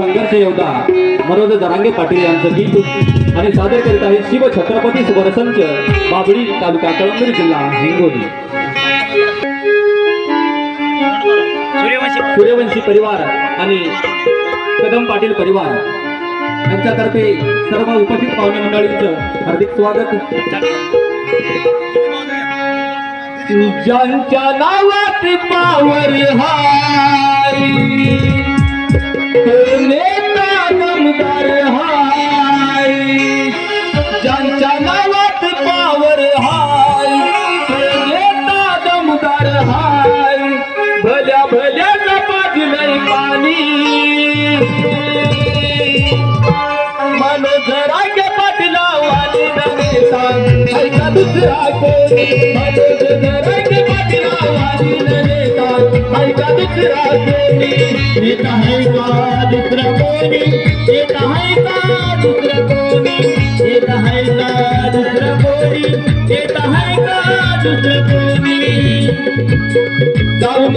संघर्ष योद्धा मनोज जरांगे पाटील यांचं गीत आणि सादर करीत आहे शिव छत्रपती सुबरसंच बाबळी तालुका कळमनुरी जिल्हा हिंगोली. सूर्यवंशी परिवार आणि कदम पाटील परिवार यांच्यातर्फे सर्व उपस्थित पाहुणे मंडळींचं हार्दिक स्वागत. ज्यांच्या नावात पावर हाय. भल्या भल्या पाजलंय पाणी. मन जरा के पाटला वाली ननेता ऐका दुसरा कोणी. मन जरा के पाटला वाली ननेता ऐका दुसरा कोणी. एक आहे का दुसरा कोणी? एक आहे का दुसरा कोणी? एक आहे का दुसरा कोणी आहे का कोणी जाऊन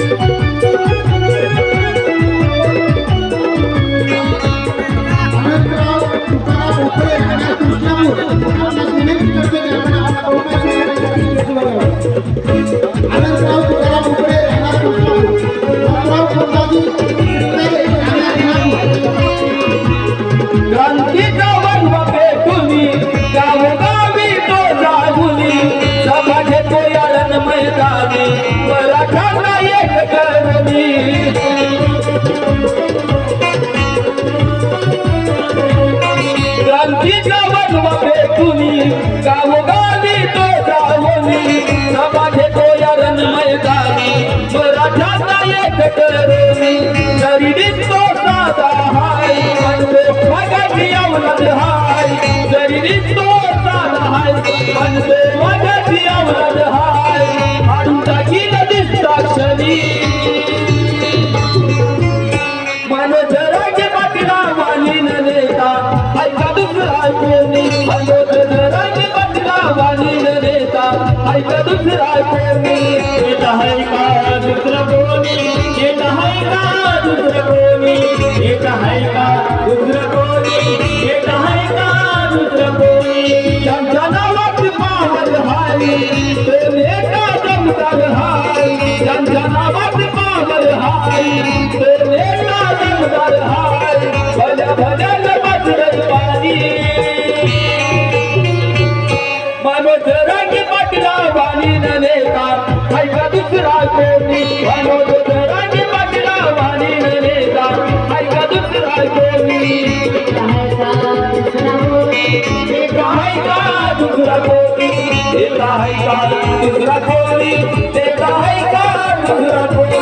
कोणी अनंतराव ऐका दुसरा कोणी कोणी मनोज रागे पाटला वाली नेता ऐका दुसरा कोणी आहे का दुसरा कोणी एक आहे का दुसरा कोणी एक आहे का दुसरा कोणी